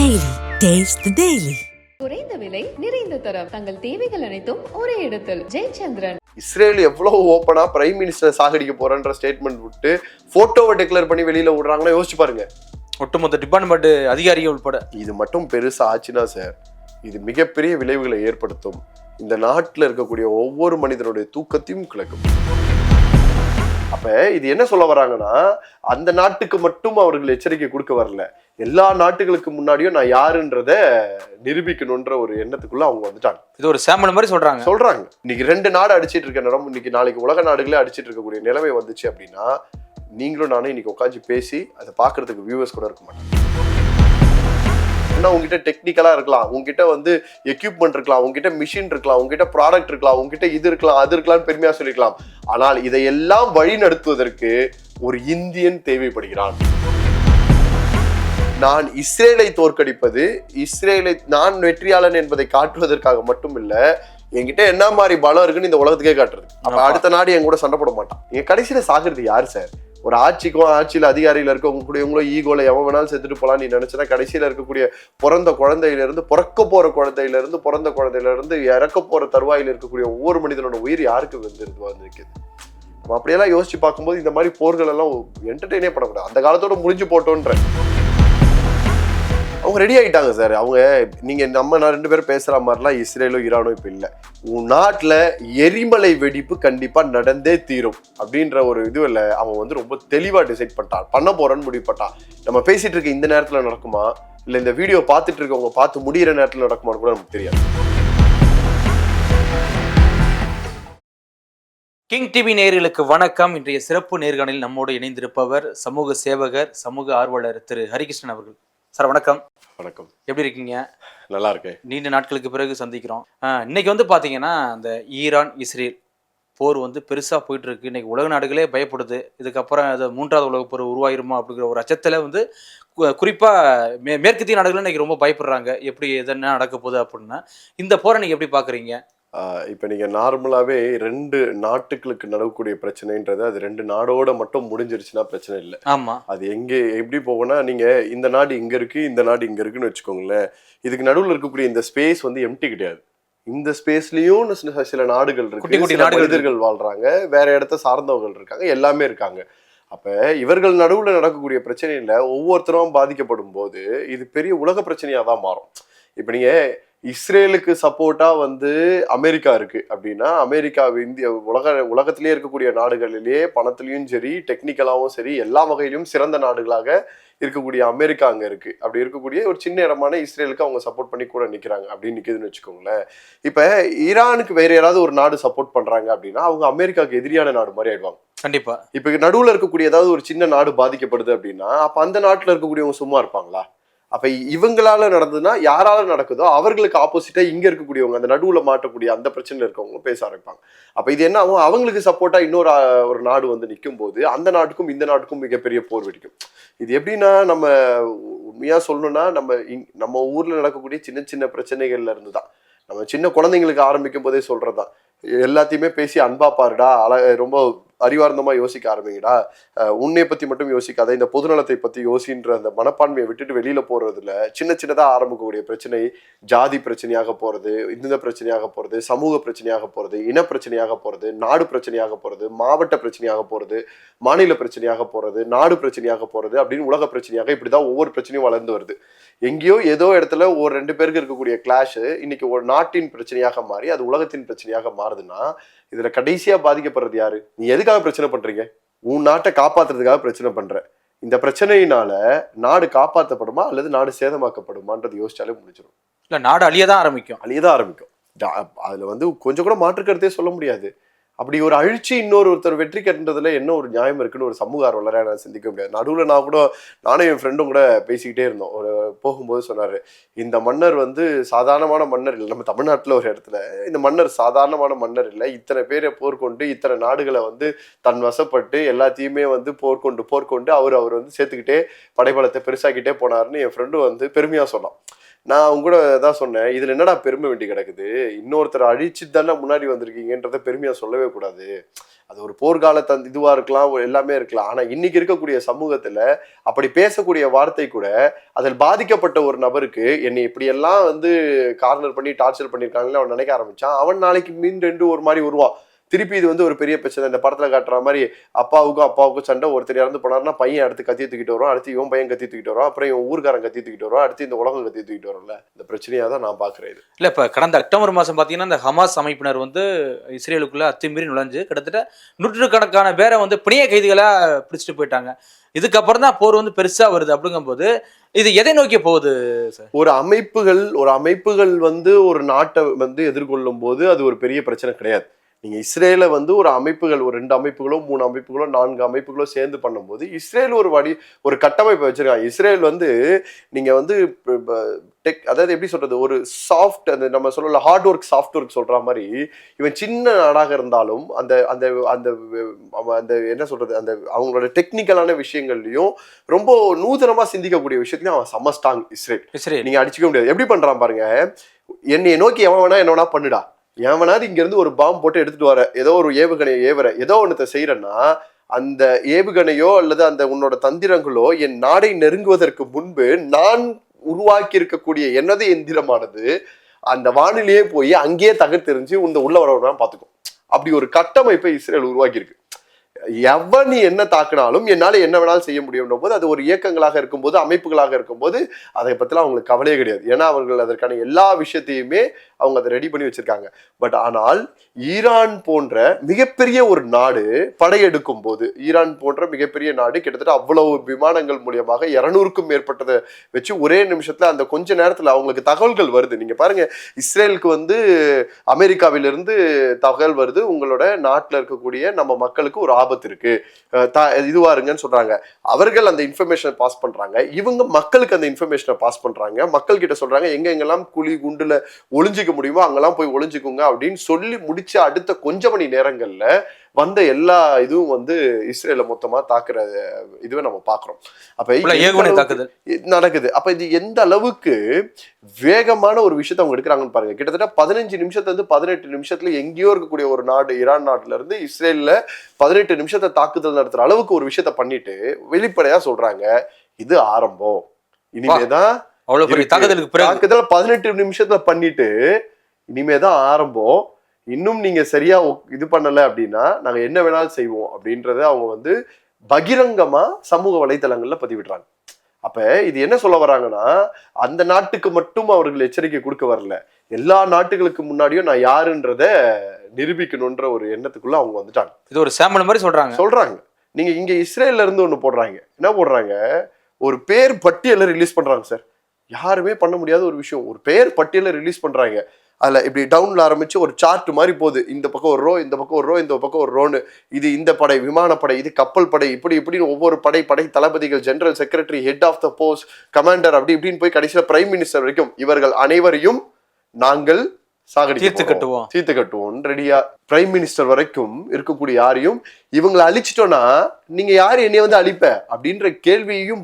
Taste the Daily. குறைந்த விலை நிறைந்த தரம். தங்கள் தேவைகள் அனைத்தும் ஒரே இடத்தில். ஜெயச்சந்திரன். இஸ்ரேல் எவ்வளவு ஓப்பனா பிரைம் மினிஸ்டர் சாகடிக்க போறன்ற ஸ்டேட்மெண்ட் விட்டு போட்டோவை டிக்ளேர் பண்ணி வெளியில விடுறாங்கன்னா யோசிச்சு பாருங்க. ஒட்டுமொத்த டிபார்ட்மெண்ட் அதிகாரிகள் உட்பட இது மட்டும் பெருசா ஆச்சுன்னா சார் இது மிகப்பெரிய விளைவுகளை ஏற்படுத்தும். இந்த நாட்டில் இருக்கக்கூடிய ஒவ்வொரு மனிதனுடைய தூக்கத்தையும் கிளக்கும். அப்ப இது என்ன சொல்ல வராங்கன்னா அந்த நாட்டுக்கு மட்டும் அவர்கள் எச்சரிக்கை கொடுக்க வரல. எல்லா நாட்டுகளுக்கு முன்னாடியும் நான் யாருன்றத நிரூபிக்கணுன்ற ஒரு எண்ணத்துக்குள்ள அவங்க வந்துட்டாங்க. இது ஒரு சாம்பிள் மாதிரி சொல்றாங்க. சொல்றாங்க. இன்னைக்கு ரெண்டு நாடு அடிச்சிட்டு இருக்க நேரம் இன்னைக்கு நாளைக்கு உலக நாடுகளே அடிச்சிட்டு இருக்கக்கூடிய நிலைமை வந்துச்சு அப்படின்னா நீங்களும் நானும் இன்னைக்கு உட்காந்து பேசி அதை பார்க்கறதுக்கு வியூவர்ஸ் கூட இருக்க மாட்டாங்க ஏன்னா உங்ககிட்ட டெக்னிக்கலா இருக்கலாம் உங்ககிட்ட வந்து எக்யூப்மெண்ட் இருக்கலாம் உங்ககிட்ட மிஷின் இருக்கலாம் உங்ககிட்ட ப்ராடக்ட் இருக்கலாம் உங்ககிட்ட இது இருக்கலாம் அது இருக்கலாம்னு பெருமையா சொல்லிக்கலாம் ஆனால் இதையெல்லாம் வழி நடத்துவதற்கு ஒரு இந்தியன் தேவைப்படுகிறான். நான் இஸ்ரேலை தோற்கடிப்பது இஸ்ரேலை நான் வெற்றியாளன் என்பதை காட்டுவதற்காக மட்டும் இல்ல என்கிட்ட என்ன மாதிரி பலம் இருக்குன்னு இந்த உலகத்துக்கே காட்டுறது. அப்ப. அடுத்த நாடு என் கூட சண்டை போட மாட்டான். என் கடைசியில சாகுறது யாரு சார் ஒரு ஆட்சிக்கும் ஆட்சியில் அதிகாரியில் இருக்கவங்க கூட ஈகோல எவன் வேணாலும் செத்துட்டு போகலாம் நீ நினைச்சனா கடைசியில் இருக்கக்கூடிய பிறந்த குழந்தையிலேருந்து பிறக்க போற குழந்தையிலிருந்து பிறந்த குழந்தையிலேருந்து இறக்க போற தருவாயில் இருக்கக்கூடிய ஒவ்வொரு மனிதனோட உயிர் யாருக்கு வந்து வந்திருக்குது? நம்ம அப்படியெல்லாம் யோசிச்சு பார்க்கும்போது இந்த மாதிரி போர்கள் எல்லாம் என்டர்டெயினே பண்ணக்கூடாது. அந்த காலத்தோட முடிஞ்சு போட்டோன்ற. அவங்க ரெடி ஆகிட்டாங்க சார் அவங்க நீங்கள் நம்ம நான் ரெண்டு பேரும் பேசுகிற மாதிரிலாம் இஸ்ரேலும் ஈரானும் இப்போ இல்லை. உன் நாட்டில் எரிமலை வெடிப்பு கண்டிப்பாக நடந்தே தீரும் அப்படின்ற ஒரு இது இல்லை அவன் வந்து ரொம்ப தெளிவாக டிசைட் பண்ணிட்டான். பண்ண போறேன்னு முடிவு பண்ணிட்டான். நம்ம பேசிகிட்டு இருக்க இந்த நேரத்தில் நடக்குமா? இல்லை இந்த வீடியோ பார்த்துட்டு இருக்கவங்க பார்த்து முடிகிற நேரத்தில் நடக்குமான்னு கூட நமக்கு தெரியாது. கிங் டிவி நேர்களுக்கு வணக்கம். இன்றைய சிறப்பு நேர்காணலில் நம்மோடு இணைந்திருப்பவர் சமூக சேவகர் சமூக ஆர்வலர் திரு ஹரிகிருஷ்ணன் அவர்கள். சார் வணக்கம். வணக்கம். எப்படி இருக்கீங்க? நல்லா இருக்கேன் நீண்ட நாட்களுக்கு பிறகு சந்திக்கிறோம். இன்னைக்கு வந்து பாத்தீங்கன்னா அந்த ஈரான் இஸ்ரேல் போர் வந்து பெருசா போயிட்டு இருக்கு இன்னைக்கு உலக நாடுகளே பயப்படுது. இதுக்கப்புறம் அது மூன்றாவது உலக போர் உருவாயிருமா அப்படிங்கிற ஒரு அச்சத்துல வந்து கு- குறிப்பா மே மேற்கத்திய நாடுகள் இன்னைக்கு ரொம்ப பயப்படுறாங்க. எப்படி எதனா நடக்க போகுது அப்படின்னா இந்த போரை நீங்க எப்படி பாக்குறீங்க? ஆஹ் இப்ப நீங்க நார்மலாவே ரெண்டு நாட்டுகளுக்கு நடக்கக்கூடிய பிரச்சனைன்றது அது ரெண்டு நாடோட மட்டும் முடிஞ்சிருச்சுன்னா பிரச்சனை இல்லை. ஆமா. அது எங்க எப்படி போகும்னா நீங்க இந்த நாடு இங்க இருக்கு இந்த நாடு இங்க இருக்குன்னு வச்சுக்கோங்களேன் இதுக்கு நடுவுல இருக்கக்கூடிய இந்த ஸ்பேஸ் வந்து எம்டி கிடையாது. இந்த ஸ்பேஸ்லயும் சில சில நாடுகள் இருக்கு மனிதர்கள் வாழ்றாங்க வேற இடத்த சார்ந்தவர்கள் இருக்காங்க எல்லாமே இருக்காங்க. அப்ப இவர்கள் நடுவுல நடக்கக்கூடிய பிரச்சனையில ஒவ்வொருத்தரும் பாதிக்கப்படும் போது இது பெரிய உலக பிரச்சனையா தான் மாறும். இப்ப நீங்க இஸ்ரேலுக்கு சப்போர்ட்டா வந்து அமெரிக்கா இருக்கு அப்படின்னா அமெரிக்கா இந்திய உலக உலகத்திலேயே இருக்கக்கூடிய நாடுகளிலேயே பணத்திலையும் சரி டெக்னிக்கலாவும் சரி எல்லா வகையிலும் சிறந்த நாடுகளாக இருக்கக்கூடிய அமெரிக்கா அங்க இருக்கு. அப்படி இருக்கக்கூடிய ஒரு சின்ன இடமான இஸ்ரேலுக்கு அவங்க சப்போர்ட் பண்ணி கூட நிக்கிறாங்க அப்படின்னு நிக்குதுன்னு வச்சுக்கோங்களேன். இப்ப ஈரானுக்கு வேற யாராவது ஒரு நாடு சப்போர்ட் பண்றாங்க அப்படின்னா அவங்க அமெரிக்காவுக்கு எதிரியான நாடு மாதிரி ஆயிடுவாங்க. கண்டிப்பா. இப்ப நடுவுல இருக்கக்கூடிய ஏதாவது ஒரு சின்ன நாடு பாதிக்கப்படுது அப்படின்னா அப்ப அந்த நாட்டுல இருக்கக்கூடியவங்க சும்மா இருப்பாங்களா? அப்ப இவங்களால நடந்ததுன்னா யாரால நடக்குதோ அவர்களுக்கு ஆப்போசிட்டா இங்க இருக்கக்கூடியவங்க அந்த நடுவுல மாட்டக்கூடிய அந்த பிரச்சனையில இருக்கவங்க பேச ஆரம்பிப்பாங்க. அப்ப இது என்ன ஆகும்? அவங்களுக்கு சப்போர்ட்டா இன்னொரு ஒரு நாடு வந்து நிற்கும் போது அந்த நாட்டுக்கும் இந்த நாட்டுக்கும் மிகப்பெரிய போர் வெடிக்கும். இது எப்படின்னா நம்ம உண்மையா சொல்லணும்னா நம்ம இங்- நம்ம ஊர்ல நடக்கக்கூடிய சின்ன சின்ன பிரச்சனைகள்ல இருந்து தான். நம்ம சின்ன குழந்தைங்களுக்கு ஆரம்பிக்கும் போதே சொல்றதுதான். எல்லாத்தையுமே பேசி அன்பா பாருடா அழ ரொம்ப அறிவார்ந்தமாக யோசிக்க ஆரம்பிங்கடா. உன்னை பற்றி மட்டும் யோசிக்காத இந்த பொதுநலத்தை பற்றி யோசின்ற அந்த மனப்பான்மையை விட்டுட்டு வெளியில் போகிறதுல சின்ன சின்னதாக ஆரம்பிக்கக்கூடிய பிரச்சனை ஜாதி பிரச்சனையாக போகிறது இந்த பிரச்சனையாக போகிறது சமூக பிரச்சனையாக போகிறது இன பிரச்சனையாக நாடு பிரச்சனையாக போகிறது மாவட்ட பிரச்சனையாக போகிறது மாநில பிரச்சனையாக போகிறது நாடு பிரச்சனையாக போகிறது அப்படின்னு உலக பிரச்சனையாக இப்படி தான் ஒவ்வொரு பிரச்சனையும் வளர்ந்து வருது. எங்கேயோ ஏதோ இடத்துல ஒரு ரெண்டு பேருக்கு இருக்கக்கூடிய கிளாஷு இன்னைக்கு ஒரு நாட்டின் பிரச்சனையாக மாறி அது உலகத்தின் பிரச்சனையாக மாறுதுன்னா இதுல கடைசியா பாதிக்கப்படுறது யாரு? நீ எதுக்காக பிரச்சனை பண்றீங்க? உன் நாட்டை காப்பாத்துறதுக்காக பிரச்சனை பண்ற. இந்த பிரச்சனையினால நாடு காப்பாற்றப்படுமா அல்லது நாடு சேதமாக்கப்படுமான்றது யோசிச்சாலே முடிச்சிடும் இல்ல நாடு அழியதான் ஆரம்பிக்கும். அழியதான் ஆரம்பிக்கும். ஜா- அதுல வந்து கொஞ்சம் கூட மாற்று கருத்தே சொல்ல முடியாது. அப்படி ஒரு அழிச்சு இன்னொரு ஒருத்தர் வெற்றி கட்டுறதுல என்ன ஒரு நியாயம் இருக்குன்னு ஒரு சமூக ஆர்வலராக நான் சிந்திக்க முடியாது. நடுவில் நான் கூட நானும் என் ஃப்ரெண்டும் கூட பேசிக்கிட்டே இருந்தோம். ஒரு போகும்போது சொன்னார் இந்த மன்னர் வந்து சாதாரணமான மன்னர் இல்லை. நம்ம தமிழ்நாட்டில் ஒரு இடத்துல இந்த மன்னர் சாதாரணமான மன்னர் இல்லை. இத்தனை பேரை போர்க்கொண்டு இத்தனை நாடுகளை வந்து தன் வசப்பட்டு எல்லாத்தையுமே வந்து போர்க்கொண்டு போர்க்கொண்டு அவர் அவர் வந்து சேர்த்துக்கிட்டே படைபலத்தை பெருசாக்கிட்டே போனாருன்னு என் ஃப்ரெண்டு வந்து பெருமையாக சொன்னான். நான் அவங்க கூட தான் சொன்னேன் இதுல என்னடா பெருமை வேண்டி கிடக்குது? இன்னொருத்தர் அழிச்சு தானே முன்னாடி வந்திருக்கீங்கன்றத பெருமையா சொல்லவே கூடாது. அது ஒரு போர்க்கால தன் இதுவா இருக்கலாம் எல்லாமே இருக்கலாம். ஆனா இன்னைக்கு இருக்கக்கூடிய சமூகத்துல அப்படி பேசக்கூடிய வார்த்தை கூட அதில் பாதிக்கப்பட்ட ஒரு நபருக்கு என்னை இப்படியெல்லாம் வந்து கார்னர் பண்ணி டார்ச்சர் பண்ணியிருக்காங்கன்னு அவன் நினைக்க ஆரம்பிச்சான். அவன் நாளைக்கு மீன் ரெண்டு ஒரு மாதிரி வருவான். திருப்பி இது வந்து ஒரு பெரிய பிரச்சனை. இந்த படத்துல காட்டுற மாதிரி அப்பாவுக்கும் அப்பாவுக்கும் சண்டை. ஒருத்தர் இறந்து போனாருன்னா பையன் அடுத்து கத்தி தூக்கிட்டு வரும் அடுத்து இவன் பையன் கத்தி தூக்கிட்டு வரும் அப்புறம் இவன் ஊர்க்காரன் கத்தி தூக்கிட்டு வரும் அடுத்து இந்த உலகம் கத்தி தூக்கிட்டு வரும்ல. இந்த பிரச்சனையா தான் நான் பாக்குறேன் இது. இல்ல இப்ப கடந்த அக்டோபர் மாசம் பாத்தீங்கன்னா இந்த ஹமாஸ் அமைப்பினர் வந்து இஸ்ரேலுக்குள்ள அத்துமீறி நுழைஞ்சு கிட்டத்தட்ட நூற்றுக்கணக்கான பேரை வந்து பிணைய கைதிகளா பிடிச்சிட்டு போயிட்டாங்க. இதுக்கப்புறம் தான் போர் வந்து பெருசா வருது அப்படிங்கும்போது இது எதை நோக்கி போகுது சார் ஒரு அமைப்புகள் ஒரு அமைப்புகள் வந்து ஒரு நாட்டை வந்து எதிர்கொள்ளும் போது அது ஒரு பெரிய பிரச்சனை கிடையாது. நீங்க இஸ்ரேல வந்து ஒரு அமைப்புகள் ஒரு ரெண்டு அமைப்புகளோ மூணு அமைப்புகளோ நான்கு அமைப்புகளோ சேர்ந்து பண்ணும்போது இஸ்ரேல் ஒரு வடி ஒரு கட்டமைப்பை வச்சிருக்காங்க. இஸ்ரேல் வந்து நீங்க வந்து டெக் அதாவது எப்படி சொல்றது ஒரு சாஃப்ட் அந்த நம்ம சொல்லல ஹார்ட் ஒர்க் சாஃப்ட் ஒர்க் சொல்ற மாதிரி இவன் சின்ன நாடாக இருந்தாலும் அந்த அந்த அந்த அந்த என்ன சொல்றது அந்த அவங்களோட டெக்னிக்கலான விஷயங்கள்லயும் ரொம்ப நூதனமா சிந்திக்கக்கூடிய விஷயத்துலயும் அவன் செம்ம இஸ்ரேல். இஸ்ரேல். நீங்க அடிச்சுக்க முடியாது. எப்படி பண்றான் பாருங்க என்னைய நோக்கி எவன் வேணா என்ன வேணா பண்ணுடா. எவனாவது இங்கேருந்து ஒரு பாம்பு போட்டு எடுத்துகிட்டு வர ஏதோ ஒரு ஏவுகணையை ஏவுற ஏதோ ஒன்றத்தை செய்கிறேன்னா அந்த ஏவுகணையோ அல்லது அந்த உன்னோட தந்திரங்களோ என் நாடை நெருங்குவதற்கு முன்பு நான் உருவாக்கி இருக்கக்கூடிய எனது எந்திரமானது அந்த வானிலையே போய் அங்கேயே தகர்த்தெறிஞ்சு இந்த உள்ள வரவனா பார்த்துக்கும் அப்படி ஒரு கட்டமைப்பை இஸ்ரேல் உருவாக்கியிருக்கு. எவன் நீ என்ன தாக்குனாலும் என்னால் என்ன வேணாலும் செய்ய முடியும்ன்ற போது அது ஒரு இயக்கங்களாக இருக்கும்போது அமைப்புகளாக இருக்கும்போது அதை பற்றிலாம் அவங்களுக்கு கவலையே கிடையாது. ஏன்னா அவர்கள் அதற்கான எல்லா விஷயத்தையுமே அவங்க அதை ரெடி பண்ணி வச்சுருக்காங்க. பட் ஆனால் ஈரான் போன்ற மிகப்பெரிய ஒரு நாடு படையெடுக்கும் போது ஈரான் போன்ற மிகப்பெரிய நாடு கிட்டத்தட்ட அவ்வளவு விமானங்கள் மூலியமாக இரநூறுக்கும் மேற்பட்டதை வச்சு ஒரே நிமிஷத்தில் அந்த கொஞ்ச நேரத்தில் அவங்களுக்கு தகவல்கள் வருது. நீங்கள் பாருங்கள் இஸ்ரேலுக்கு வந்து அமெரிக்காவிலிருந்து தகவல் வருது. உங்களோட நாட்டில் இருக்கக்கூடிய நம்ம மக்களுக்கு ஒரு ஆபத்து இருக்கு. தா- இதுவா இருங்கன்னு சொல்றாங்க. அவர்கள் அந்த இன்ஃபர்மேஷனை பாஸ் பண்றாங்க. இவங்க மக்களுக்கு அந்த இன்ஃபர்மேஷனை பாஸ் பண்றாங்க. மக்கள் கிட்ட சொல்றாங்க எங்க எங்கெல்லாம் குழி குண்டுல ஒளிஞ்சிக்க முடியுமோ அங்கெல்லாம் போய் ஒளிஞ்சுக்குங்க. அப்படின்னு சொல்லி முடிச்ச அடுத்த கொஞ்ச மணி நேரங்கள்ல வந்த எல்லா இதுவும் வந்து இஸ்ரேல மொத்தமா தாக்குற இதுவே நம்ம பாக்குறோம் அப்ப தாக்குதல். நடக்குது. அப்ப இது எந்த அளவுக்கு வேகமான ஒரு விஷயத்தை அவங்க எடுக்கிறாங்கன்னு பாருங்க. கிட்டத்தட்ட பதினஞ்சு நிமிஷத்துல இருந்து பதினெட்டு நிமிஷத்துல எங்கேயோ இருக்கக்கூடிய ஒரு நாடு ஈரான் நாட்டுல இருந்து இஸ்ரேல்ல பதினெட்டு நிமிஷத்தை தாக்குதல் நடத்துற அளவுக்கு ஒரு விஷயத்த பண்ணிட்டு வெளிப்படையா சொல்றாங்க இது ஆரம்பம். இனிமேதான் அவ்வளவு. தாக்குதலுக்கு பதினெட்டு நிமிஷத்துல பண்ணிட்டு இனிமேதான் ஆரம்பம். இன்னும் நீங்க சரியா இது பண்ணல அப்படின்னா நாங்க என்ன வேணாலும் செய்வோம் அப்படின்றத அவங்க வந்து பகிரங்கமா சமூக வலைத்தளங்கள்ல பதிவிடுறாங்க. அப்ப இது என்ன சொல்ல வராங்கன்னா அந்த நாட்டுக்கு மட்டும் அவர்கள் எச்சரிக்கை கொடுக்க வரல. எல்லா நாட்டுகளுக்கு முன்னாடியும் நான் யாருன்றத நிரூபிக்கணுன்ற ஒரு எண்ணத்துக்குள்ள அவங்க வந்துட்டாங்க. இது ஒரு சாம்பிள் மாதிரி சொல்றாங்க. சொல்றாங்க. நீங்க இங்க இஸ்ரேல்ல இருந்து ஒண்ணு போடுறாங்க. என்ன போடுறாங்க? ஒரு பேர் பட்டியலை ரிலீஸ் பண்றாங்க சார் யாருமே பண்ண முடியாத ஒரு விஷயம். ஒரு பேர் பட்டியலை ரிலீஸ் பண்றாங்க. அதுல இப்படி டவுன்ல ஆரம்பிச்சு ஒரு சார்ட் மாதிரி போகுது. இந்த பக்கம் ஒரு ரோ இந்த பக்கம் ஒரு ரோ இந்த பக்கம் ஒரு ரோன்னு இது இந்த படை விமானப்படை இது கப்பல் படை இப்படி இப்படின்னு ஒவ்வொரு படை படை தளபதிகள் general secretary head of the post commander அப்படி இப்படின்னு போய் கடைசியில பிரைம் மினிஸ்டர் வரைக்கும் இவர்கள் அனைவரையும் நாங்கள் சாகடிக்க தீர்த்து. கட்டுவோம். தீர்த்து கட்டுவோம். ரெடியா பிரைம் மினிஸ்டர் வரைக்கும் இருக்கக்கூடிய யாரையும் இவங்களை அழிச்சிட்டோம்னா நீங்க யார் என்னைய வந்து அழிப்ப? அப்படின்ற கேள்வியையும்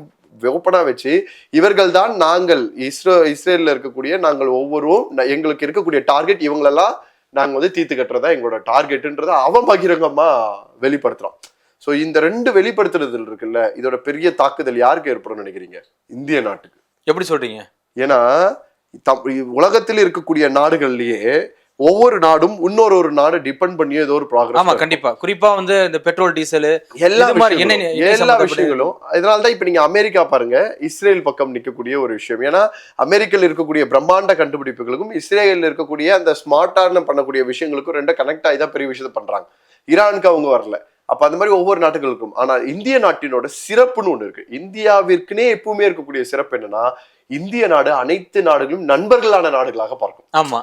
ஓப்பனா வச்சு இவர்கள் தான் நாங்கள். இஸ்ரோ இஸ்ரேல்ல இருக்கக்கூடிய நாங்கள் ஒவ்வொருவரும் எங்களுக்கு இருக்கக்கூடிய டார்கெட் இவங்களெல்லாம் நாங்க வந்து தீர்த்து கட்டுறதா எங்களோட டார்கெட்ன்றத அவன் பகிரங்கமா வெளிப்படுத்துறான். சோ இந்த ரெண்டு வெளிப்படுத்துறதுல இருக்குல்ல இதோட பெரிய தாக்குதல் யாருக்கு ஏற்படும் நினைக்கிறீங்க? இந்திய நாட்டுக்கு. எப்படி சொல்றீங்க? ஏன்னா உலகத்தில் இருக்கக்கூடிய நாடுகள்லயே ஒவ்வொரு நாடும் இன்னொரு ஒரு நாடு டிபெண்ட் பண்ணி ஏதோ ஒரு ஆமா ப்ராக்ரஸ் கண்டிப்பா. குறிப்பா வந்து இந்த பெட்ரோல் டீசல் எல்லா எல்லா விஷயங்களும். இதனால தான் இப்ப நீங்க அமெரிக்கா பாருங்க இஸ்ரேல் பக்கம் நிக்கக்கூடிய ஒரு விஷயம். ஏன்னா அமெரிக்கால இருக்கக்கூடிய பிரம்மாண்ட கண்டுபிடிப்புகளுக்கும் இஸ்ரேலில் இருக்கக்கூடிய அந்த ஸ்மார்ட்டான பண்ணக்கூடிய விஷயங்களுக்கும் ரெண்டும் கனெக்ட் ஆகி தான் பெரிய விஷயத்தை பண்றாங்க. ஈரானுக்கு அவங்க வரல. அப்ப அந்த மாதிரி ஒவ்வொரு நாட்டுகளுக்கும் ஆனா இந்திய நாட்டினோட சிறப்புன்னு ஒண்ணு இருக்கு. இந்தியாவிற்குனே எப்பவுமே இருக்கக்கூடிய சிறப்பு என்னன்னா இந்திய நாடு அனைத்து நாடுகளும் நண்பர்களான நாடுகளாக பார்க்கும். ஆமா.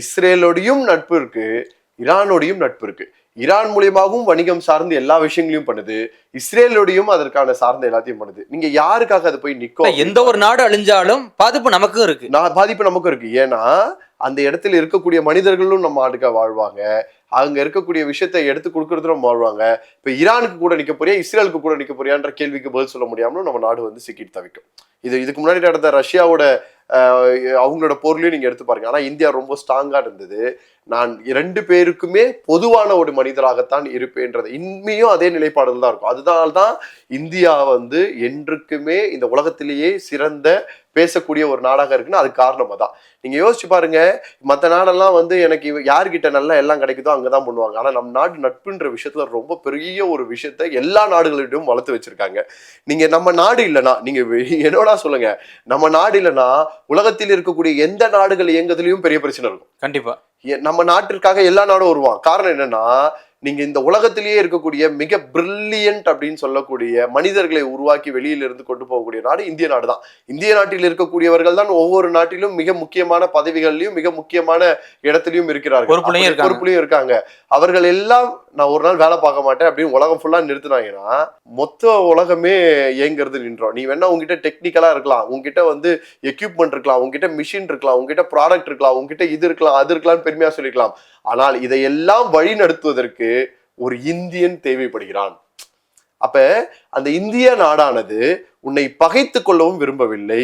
இஸ்ரேலோடையும் நட்பு இருக்கு ஈரானோடையும் நட்பு இருக்கு. ஈரான் மூலியமாகவும் வணிகம் சார்ந்து எல்லா விஷயங்களையும் பண்ணுது இஸ்ரேலோடையும் அதற்கான சார்ந்த எல்லாத்தையும் பண்ணுது. நீங்க யாருக்காக அது போய் நிக்கும் எந்த ஒரு நாடு அழிஞ்சாலும் பாதிப்பு நமக்கும் இருக்கு. பாதிப்பு நமக்கும் இருக்கு. ஏன்னா அந்த இடத்துல இருக்கக்கூடிய மனிதர்களும் நம்ம நாட்டுக்கா வாழ்வாங்க. அங்க இருக்கக்கூடிய விஷயத்தை எடுத்து கொடுக்கறதுல வாழ்வாங்க இப்ப ஈரானுக்கு கூட நிக்க போறியா இஸ்ரேலுக்கு கூட நிக்க போறியான்ற கேள்விக்கு பதில் சொல்ல முடியாமலும் நம்ம நாடு வந்து சிக்கிட்டு தவிக்கும். இது இதுக்கு முன்னாடி நடந்த ரஷ்யாவோட அவங்களோட பொருளையும் நீங்க எடுத்து பாருங்க. ஆனா இந்தியா ரொம்ப ஸ்ட்ராங்கா இருந்தது. நான் இரண்டு பேருக்குமே பொதுவான ஒரு மனிதராகத்தான் இருப்பேன்றது. இன்மையும் அதே நிலைப்பாடுகள் தான் இருக்கும். அதனால்தான் இந்தியா வந்து என்றுக்குமே இந்த உலகத்திலேயே சிறந்த பேசக்கூடிய ஒரு நாடாக இருக்குன்னு அது காரணம் தான் நீங்க யோசிச்சு பாருங்க மற்ற நாடெல்லாம் வந்து எனக்கு யார்கிட்ட நல்லா எல்லாம் கிடைக்குதோ அங்கதான் பண்ணுவாங்க. ஆனா நம்ம நாடு நட்புன்ற விஷயத்துல ரொம்ப பெரிய ஒரு விஷயத்த எல்லா நாடுகளிடம் வளர்த்து வச்சிருக்காங்க. நீங்க நம்ம நாடு இல்லைன்னா நீங்க வெ- என்னடா சொல்லுங்க நம்ம நாடு இல்லைன்னா உலகத்தில் இருக்கக்கூடிய எந்த நாடுகள் இயங்குறதுலயும் பெரிய பிரச்சனை இருக்கும். கண்டிப்பா. எ- நம்ம நாட்டிற்காக எல்லா நாடும் வருவான் காரணம் என்னன்னா நீங்க இந்த உலகத்திலேயே இருக்கக்கூடிய மிக பிரில்லியன்ட் அப்படின்னு சொல்லக்கூடிய மனிதர்களை உருவாக்கி வெளியில இருந்து கொண்டு போகக்கூடிய நாடு இந்திய நாடு தான். இந்திய நாட்டில் இருக்கக்கூடியவர்கள் தான் ஒவ்வொரு நாட்டிலும் மிக முக்கியமான பதவிகள்லயும் மிக முக்கியமான இடத்துலயும் இருக்கிறார்கள். பொறுப்புலயும் இருக்காங்க. அவர்கள் எல்லாம் நான் ஒரு நாள் வேலை பார்க்க மாட்டேன் அப்படின்னு உலகம் ஃபுல்லாக நிறுத்தினாங்கன்னா மொத்த உலகமே இயங்குறது நின்றோம் நீ வேணா உங்ககிட்ட டெக்னிக்கலாக இருக்கலாம் உங்ககிட்ட வந்து எக்யூப்மெண்ட் இருக்கலாம் உங்ககிட்ட மிஷின் இருக்கலாம் உங்ககிட்ட ப்ராடக்ட் இருக்கலாம் உங்ககிட்ட இது இருக்கலாம் அது இருக்கலாம்னு பெருமையாக சொல்லிக்கலாம். ஆனால் இதையெல்லாம் வழி நடத்துவதற்கு ஒரு இந்தியன் தேவைப்படுகிறான். அப்ப அந்த இந்திய நாடானது உன்னை பகைத்து கொள்ளவும் விரும்பவில்லை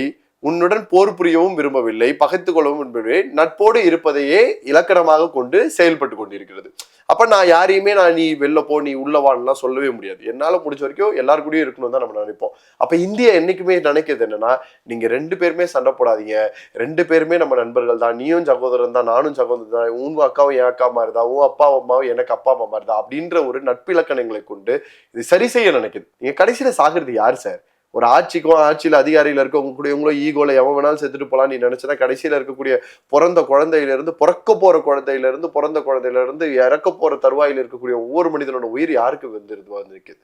உன்னுடன் போர் புரியவும் விரும்பவில்லை பகைத்து கொள்ளவும் விரும்பவில்லை நட்போடு இருப்பதையே இலக்கணமாக கொண்டு செயல்பட்டு கொண்டிருக்கிறது. அப்ப நான் யாரையுமே நான் நீ வெளில போ நீ உள்ளவான்லாம் சொல்லவே முடியாது. என்னால முடிஞ்ச வரைக்கும் எல்லாரு கூடயும் இருக்கணும் தான் நம்ம நினைப்போம். அப்ப இந்தியா என்னைக்குமே நினைக்கிறது என்னன்னா நீங்க ரெண்டு பேருமே சண்டை போடாதீங்க. ரெண்டு பேருமே நம்ம நண்பர்கள் தான். நீயும் சகோதரன் தான் நானும் சகோதரன் தான். உன் அக்காவும் என் அக்கா மாதிரி தான் உன் அப்பா அம்மாவும் எனக்கு அப்பா அம்மா மாதிரி தான் அப்படின்ற ஒரு நட்பிலக்கணங்களை கொண்டு இது சரி செய்ய நினைக்குது. நீங்க கடைசியில சாகிறது யார் சார்? ஒரு ஆட்சிக்கும் ஆட்சியில் அதிகாரியில் இருக்கவங்க கூட ஈகோல எவன் வேணாலும் செத்துட்டு போலாம் நீ நினைச்சனா கடைசியில் இருக்கக்கூடிய பிறந்த குழந்தையிலிருந்து பிறக்க போற குழந்தையிலிருந்து பிறந்த குழந்தையிலிருந்து இறக்க போற தருவாயில் இருக்கக்கூடிய ஒவ்வொரு மனிதனோட உயிர் யாருக்கு வந்துருது வந்திருக்குது?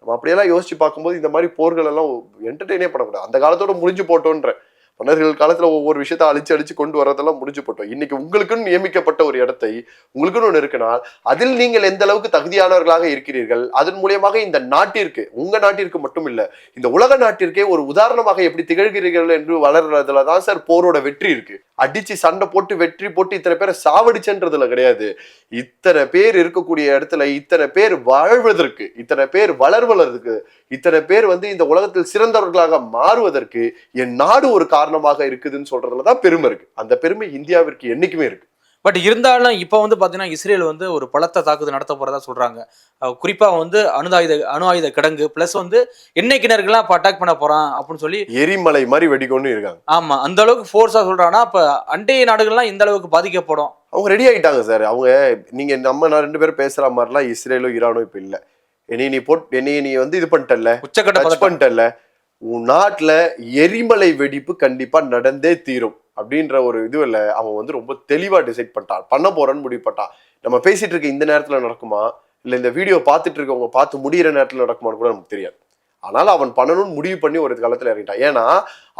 நம்ம அப்படியெல்லாம் யோசிச்சு பார்க்கும்போது இந்த மாதிரி போர்கள் எல்லாம் என்டர்டெயினே பண்ணக்கூடாது. அந்த காலத்தோட முடிஞ்சு போட்டோன்ற. மன்னர்கள் காலத்துல ஒவ்வொரு விஷயத்த அழிச்சு அழிச்சு கொண்டு வரதெல்லாம் முடிஞ்சு போட்டோம் இன்னைக்கு உங்களுக்குன்னு நியமிக்கப்பட்ட ஒரு இடத்தை உங்களுக்குன்னு ஒன்று இருக்குனால் அதில் நீங்கள் எந்த அளவுக்கு தகுதியானவர்களாக இருக்கிறீர்கள் அதன் மூலியமாக இந்த நாட்டிற்கு உங்க நாட்டிற்கு மட்டும் இல்ல இந்த உலக நாட்டிற்கே ஒரு உதாரணமாக எப்படி திகழ்கிறீர்கள் என்று வளர்றதுல தான் சார் போரோட வெற்றி இருக்கு. அடிச்சு சண்டை போட்டு வெற்றி போட்டு இத்தனை பேரை சாவடிச்சன்றதுல கிடையாது. இத்தனை பேர் இருக்கக்கூடிய இடத்துல இத்தனை பேர் வாழ்வதற்கு இத்தனை பேர் வளர்வதற்கு இத்தனை பேர் வந்து இந்த உலகத்தில் சிறந்தவர்களாக மாறுவதற்கு என் நாடு ஒரு காரணமாக இருக்குதுன்னு சொல்றதுல தான் பெருமை இருக்கு. அந்த பெருமை இந்தியாவிற்கு என்னைக்குமே இருக்கு. பட் இருந்தாலும் இப்போ வந்து பார்த்தீங்கன்னா இஸ்ரேல் வந்து ஒரு பலத்த தாக்குதல் நடத்த போறதா சொல்றாங்க. அஹ் குறிப்பா வந்து அணுதாயுத அணு ஆயுத கிடங்கு பிளஸ் வந்து எண்ணெய் கிணறுகள்லாம் இப்போ அட்டாக் பண்ண போறான் அப்படின்னு சொல்லி எரிமலை மாதிரி வெடிக்கொண்டு இருக்காங்க. ஆமா அந்த அளவுக்கு ஃபோர்ஸா சொல்றாங்கன்னா அப்ப அண்டை நாடுகள்லாம் இந்த அளவுக்கு பாதிக்கப்படும். அவங்க ரெடி ஆயிட்டாங்க சார் அவங்க நீங்க நம்ம நான் ரெண்டு பேரும் பேசுற மாதிரிலாம் இஸ்ரேலும் ஈரானும் இப்ப இல்ல. என்னைய நீ போட் என்னைய நீ வந்து இது பண்ணிட்டல்ல உச்சக்கட்ட பண்ணிட்டல்ல. உன் நாட்டில் எரிமலை வெடிப்பு கண்டிப்பாக நடந்தே தீரும் அப்படின்ற ஒரு இதுவில் அவன் வந்து ரொம்ப தெளிவாக டிசைட் பண்ணிட்டான். பண்ண போறேன்னு முடிவு பண்ணிட்டான். நம்ம பேசிட்டு இருக்க இந்த நேரத்தில் நடக்குமா? இல்லை இந்த வீடியோ பார்த்துட்டு இருக்கவங்க பார்த்து முடிகிற நேரத்தில் நடக்குமான்னு கூட நமக்கு தெரியாது. ஆனால் அவன் பண்ணணும்னு முடிவு பண்ணி ஒரு காலத்தில் இறங்கிட்டான். ஏன்னா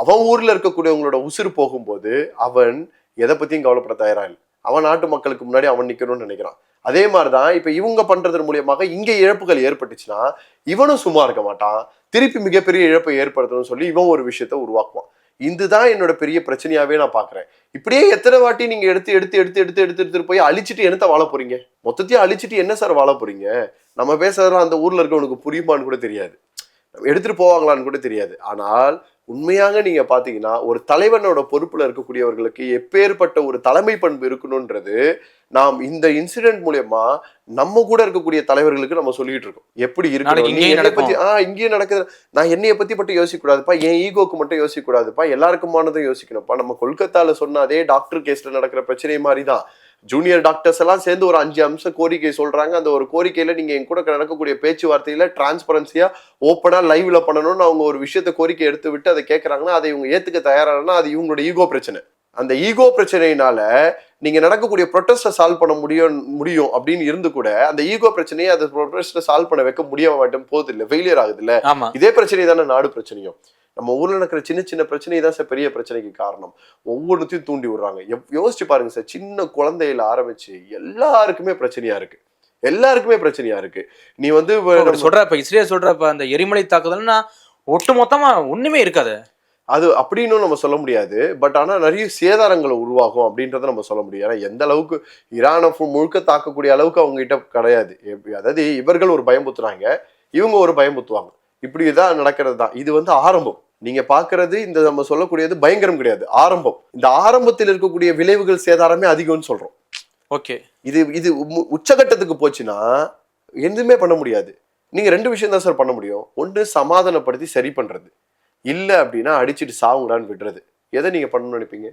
அவன் ஊரில் இருக்கக்கூடியவங்களோட உசுறு போகும்போது அவன் எதை பற்றியும் கவலைப்பட தயாராக இல்லை. அவன் நாட்டு மக்களுக்கு முன்னாடி அவன் நிற்கணும்னு நினைக்கிறான். அதே மாதிரி தான் இப்போ இவங்க பண்ணுறதன் மூலியமாக இங்கே இழப்புகள் ஏற்பட்டுச்சுன்னா இவனும் சும்மா இருக்க மாட்டான். திருப்பி மிகப்பெரிய இழப்பை ஏற்படுத்தணும்னு சொல்லி இவன் ஒரு விஷயத்த உருவாக்குவான். இதுதான் என்னோட பெரிய பிரச்சனையாவே நான் பாக்குறேன். இப்படியே எத்தனை வாட்டி நீங்க எடுத்து எடுத்து எடுத்து எடுத்து எடுத்து எடுத்துட்டு போய் அழிச்சிட்டு என்னத்த வாழ போறீங்க? மொத்தத்தையும் அழிச்சிட்டு என்ன சார் வாழ போறீங்க? நம்ம பேசுறதுலாம் அந்த ஊர்ல இருக்கவனுக்கு புரியுமான்னு கூட தெரியாது. எடுத்துட்டு போவாங்களான்னு கூட தெரியாது. ஆனால் உண்மையாக நீங்க பாத்தீங்கன்னா ஒரு தலைவனோட பொறுப்புல இருக்கக்கூடியவர்களுக்கு எப்பேற்பட்ட ஒரு தலைமை பண்பு இருக்கணும்ன்றது நாம் இந்த இன்சிடென்ட் மூலியமா நம்ம கூட இருக்கக்கூடிய தலைவர்களுக்கு நம்ம சொல்லிட்டு இருக்கோம். எப்படி என்னைய பத்தி. ஆஹ் இங்கேயும் நடக்குது நான் என்னைய பத்தி மட்டும் யோசிக்க கூடாதுப்பா என் ஈகோக்கு மட்டும் யோசிக்க கூடாதுப்பா எல்லாருக்குமானதும் யோசிக்கணும்ப்பா. நம்ம கொல்கத்தால சொன்ன அதே டாக்டர் கேஸ்ல நடக்கிற பிரச்சனை மாதிரி தான் ஜூனியர் டாக்டர்ஸ் எல்லாம் சேர்ந்து ஒரு அஞ்சு அம்சம் கோரிக்கை சொல்றாங்க. அந்த ஒரு கோரிக்கையில நீங்க என் கூட நடக்கக்கூடிய பேச்சுவார்த்தையில டிரான்ஸ்பரன்சியா ஓப்பனா லைவ்ல பண்ணணும்னு அவங்க ஒரு விஷயத்த கோரிக்கை எடுத்து விட்டு அதை கேட்கறாங்கன்னா அதை இவங்க ஏத்துக்க தயாரானா அது இவங்களோட ஈகோ பிரச்சனை. அந்த ஈகோ பிரச்சனையினால நீங்க நடக்கக்கூடிய ப்ரொட்டஸ்ட்டை சால்வ் பண்ண முடியும் முடியும் அப்படின்னு இருந்து கூட அந்த ஈகோ பிரச்சனையை அந்த ப்ரொட்டஸ்ட்டை சால்வ் பண்ண வைக்க முடியாம மாட்டேன் போகுது இல்லை ஃபெயிலியர் ஆகுது இல்ல. இதே பிரச்சனை தானே நாடு பிரச்சனையும். நம்ம ஊர்ல நடக்கிற சின்ன சின்ன பிரச்சனை தான் சார் பெரிய பிரச்சனைக்கு காரணம். ஒவ்வொருத்தையும் தூண்டி விடுறாங்க. யோசிச்சு பாருங்க சார் சின்ன குழந்தையில ஆரம்பிச்சு எல்லாருக்குமே பிரச்சனையா இருக்கு. எல்லாருக்குமே பிரச்சனையா இருக்கு. நீ வந்து இப்ப அவர் சொல்ற இப்ப இஸ்ரேல் சொல்ற இப்ப அந்த எரிமலை தாக்குதல்னா ஒட்டு மொத்தமா ஒண்ணுமே இருக்காது. அது அப்படின்னு நம்ம சொல்ல முடியாது. பட் ஆனா நிறைய சேதாரங்கள் உருவாகும் அப்படின்றத நம்ம சொல்ல முடியும். ஏன்னா எந்த அளவுக்கு ஈரானை முழுக்க தாக்கக்கூடிய அளவுக்கு அவங்க கிட்ட கிடையாது அதாவது இவர்கள் ஒரு பயமுத்துறாங்க இவங்க ஒரு பயமுத்துவாங்க இப்படி தான் நடக்கிறது தான் இது வந்து ஆரம்பம். நீங்க பாக்குறது இந்த நம்ம சொல்லக்கூடியது பயங்கரம் கிடையாது. ஆரம்பம். இந்த ஆரம்பத்தில் இருக்கக்கூடிய விளைவுகள் சேதாரமே அதிகம்னு சொல்றோம். ஓகே. இது இது உச்சகட்டத்துக்கு போச்சுன்னா எதுவுமே பண்ண முடியாது. நீங்க ரெண்டு விஷயம் தான் சார் பண்ண முடியும். ஒன்று சமாதானப்படுத்தி சரி பண்றது. இல்ல அப்படின்னா அடிச்சிட்டு சாவுங்கடான்னு விடுறது. எதை நீங்க பண்ணணும்னு நினைப்பீங்க?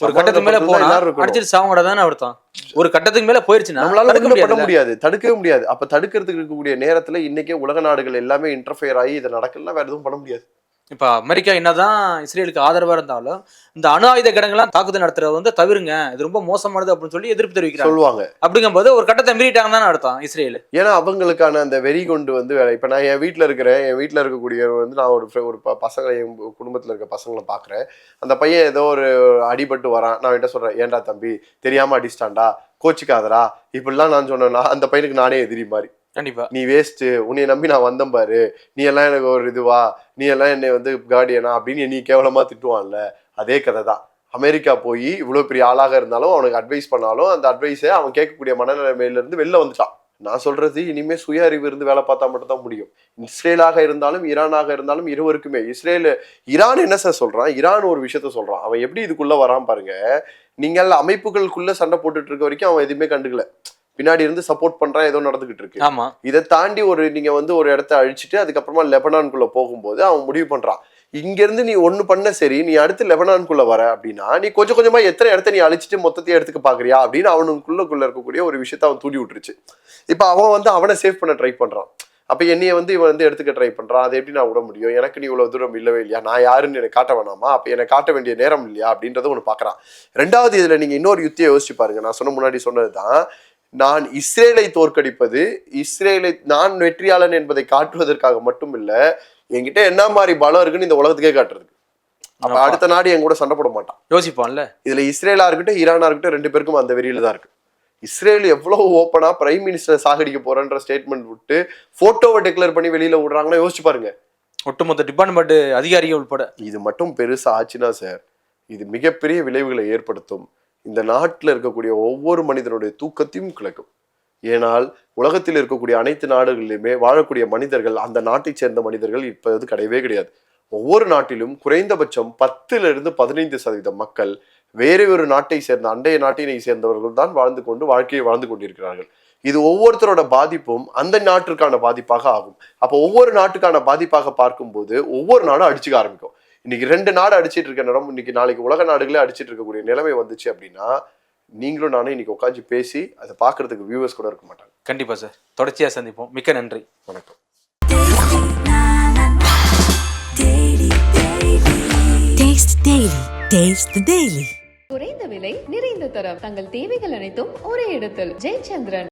ஒரு கட்டத்துக்கு மேல போனா. அடிச்சிட்டு சாவங்கடா தானே அர்த்தம்? ஒரு கட்டத்துக்கு மேல போயிருச்சுன்னா நம்மளால தடுக்க பண்ண? முடியாது. தடுக்கவே முடியாது. அப்ப தடுக்கிறதுக்கு இருக்கக்கூடிய நேரத்துல இன்னைக்கே உலக நாடுகள் எல்லாமே இன்டர்ஃபியர் ஆகி இதை நடக்கலாம் வேற எதுவும் பண்ண முடியாது. இப்ப அமெரிக்கா என்னதான் இஸ்ரேலுக்கு ஆதரவா இருந்தாலும் இந்த அணு ஆயுத கிடங்கெல்லாம் தாக்குதல் நடத்துறது வந்து தவிருங்க. இது ரொம்ப மோசமானது அப்படின்னு சொல்லி எதிர்ப்பு தெரிவிக்கிறாங்க. சொல்லுவாங்க. அப்படிங்கும்போது ஒரு கட்டத்தை மீறிட்டாங்க தானே அர்த்தம் இஸ்ரேல். ஏன்னா அவங்களுக்கான அந்த வெறி கொண்டு வந்து இப்ப நான் என் வீட்ல இருக்கிறேன். என் வீட்ல இருக்கக்கூடிய வந்து நான் ஒரு ஒரு ப- பசங்க என் குடும்பத்துல இருக்க பசங்களை பாக்குறேன். அந்த பையன் ஏதோ ஒரு அடிபட்டு வரான். நான் கிட்ட சொல்றேன் ஏன்டா தம்பி தெரியாம அடிச்சிட்டான்டா? கோச்சிக்காதடா? இப்படிலாம் நான் சொன்னேன்னா அந்த பையனுக்கு நானே எதிரி மாதிரி. கண்டிப்பா. நீ வேஸ்ட் உன்னை நம்பி நான் வந்தேன் பாரு. நீ எல்லாம் எனக்கு ஒரு இதுவா நீ எல்லாம் என்னை வந்து கார்டியனா அப்படின்னு நீ கேவலமா திட்டுவான்ல. அதே கதை தான். அமெரிக்கா போய் இவ்வளவு பெரிய ஆளாக இருந்தாலும் அவனுக்கு அட்வைஸ் பண்ணாலும் அந்த அட்வைஸை அவன் கேட்கக்கூடிய மனநிலைமையில இருந்து வெளில வந்துட்டான். நான் சொல்றது இனிமே சுய அறிவு இருந்து வேலை பார்த்தா மட்டும்தான் முடியும். இஸ்ரேலாக இருந்தாலும் ஈரானாக இருந்தாலும் இருவருக்குமே. இஸ்ரேல் ஈரான் என்ன சார் சொல்றான்? ஈரான் ஒரு விஷயத்த சொல்றான். அவன் எப்படி இதுக்குள்ள வரான் பாருங்க. நீங்கள் அமைப்புகளுக்குள்ள சண்டை போட்டுட்டு இருக்க வரைக்கும் அவன் எதுவுமே கண்டுக்கல. பின்னாடி இருந்து சப்போர்ட் பண்றான் ஏதோ நடந்துகிட்டு இருக்கு. ஆமா. இதை தாண்டி ஒரு நீங்க வந்து ஒரு இடத்த அழிச்சிட்டு அதுக்கப்புறமா லெபனான்குள்ள போகும்போது அவன் முடிவு பண்றான். இங்க இருந்து நீ ஒண்ணு பண்ண சரி நீ அடுத்து லெபனான்குள்ள வர அப்படின்னா நீ கொஞ்சம் கொஞ்சமா எத்தனை இடத்த நீ அழிச்சிட்டு மொத்தத்தையும் எடுத்துக்க பாக்குறியா அப்படின்னு அவனுக்குள்ளக்குள்ள இருக்கக்கூடிய ஒரு விஷயத்த அவன் தூண்டி விட்டுருச்சு. இப்ப அவன் வந்து அவனை சேவ் பண்ண ட்ரை பண்றான். அப்ப என்னைய வந்து இவன் வந்து எடுத்துக்க ட்ரை பண்றான். அதை எப்படி நான் விட முடியும்? எனக்கு நீ இவ்வளவு தூரம் இல்லவே இல்லையா? நான் யாருன்னு எனக்கு காட்ட வேணாமா? அப்ப எனக்கு காட்ட வேண்டிய நேரம் இல்லையா? அப்படின்றத ஒன்று பாக்குறான். ரெண்டாவது இதுல நீங்க இன்னொரு யுத்தியை யோசிச்சு பாருங்க. நான் சொன்ன முன்னாடி சொன்னதுதான் நான் இஸ்ரேலை தோற்கடிப்பது இஸ்ரேலை நான் வெற்றியாளன் என்பதை காட்டுவதற்காக மட்டும் இல்ல என்கிட்ட என்ன மாதிரி பலம் இருக்குன்னு இந்த உலகத்துக்கே காட்டுறதுக்கு. அப்ப. அடுத்த நாடு என் கூட சண்டை போட மாட்டான். யோசிப்பான்ல இதுல இஸ்ரேலா இருக்கட்டும் ஈரானா இருக்கட்டும் ரெண்டு பேருக்கும் அந்த வெறியில தான் இருக்கு. இஸ்ரேல் எவ்வளவு ஓப்பனா பிரைம் மினிஸ்டர் சாகடிக்க போறன்ற ஸ்டேட்மெண்ட் விட்டு போட்டோவை டெக்ளேர் பண்ணி வெளியில விடுறாங்கன்னா யோசிச்சு பாருங்க. ஒட்டுமொத்த டிபார்ட்மெண்ட் அதிகாரிகள் உட்பட இது மட்டும் பெருசா ஆச்சுன்னா சார் இது மிகப்பெரிய விளைவுகளை ஏற்படுத்தும். இந்த நாட்டில் இருக்கக்கூடிய ஒவ்வொரு மனிதனுடைய தூக்கத்தையும் கிளக்கும். ஏனால் உலகத்தில் இருக்கக்கூடிய அனைத்து நாடுகளிலுமே வாழக்கூடிய மனிதர்கள் அந்த நாட்டைச் சேர்ந்த மனிதர்கள் இப்போது கிடையவே கிடையாது. ஒவ்வொரு நாட்டிலும் குறைந்தபட்சம் பத்திலிருந்து பதினைந்து சதவீதம் மக்கள் வேறு ஒரு நாட்டை சேர்ந்த அண்டைய நாட்டினை சேர்ந்தவர்கள் தான் வாழ்ந்து கொண்டு வாழ்க்கையை வாழ்ந்து கொண்டிருக்கிறார்கள். இது ஒவ்வொருத்தரோட பாதிப்பும் அந்த நாட்டிற்கான பாதிப்பாக ஆகும். அப்போ ஒவ்வொரு நாட்டுக்கான பாதிப்பாக பார்க்கும்போது ஒவ்வொரு நாடும் அடிச்சுக்க ஆரம்பிக்கும். இன்னைக்கு ரெண்டு நாடு அடிச்சிட்டு இருக்க நேரம் இன்னைக்கு நாளைக்கு உலக நாடுகளே அடிச்சிட்டு இருக்கக்கூடிய நிலைமை வந்துச்சு அப்படின்னா நீங்களும் நானும் இன்னைக்கு உட்காந்து பேசி அதை பார்க்கறதுக்கு வியூவர்ஸ் கூட இருக்க மாட்டாங்க. கண்டிப்பா சார். தொடர்ச்சியா சந்திப்போம். மிக்க நன்றி. வணக்கம். குறைந்த விலை நிறைந்த தரம். தங்கள் தேவைகள் அனைத்தும் ஒரே இடத்தில். ஜெயச்சந்திரன்.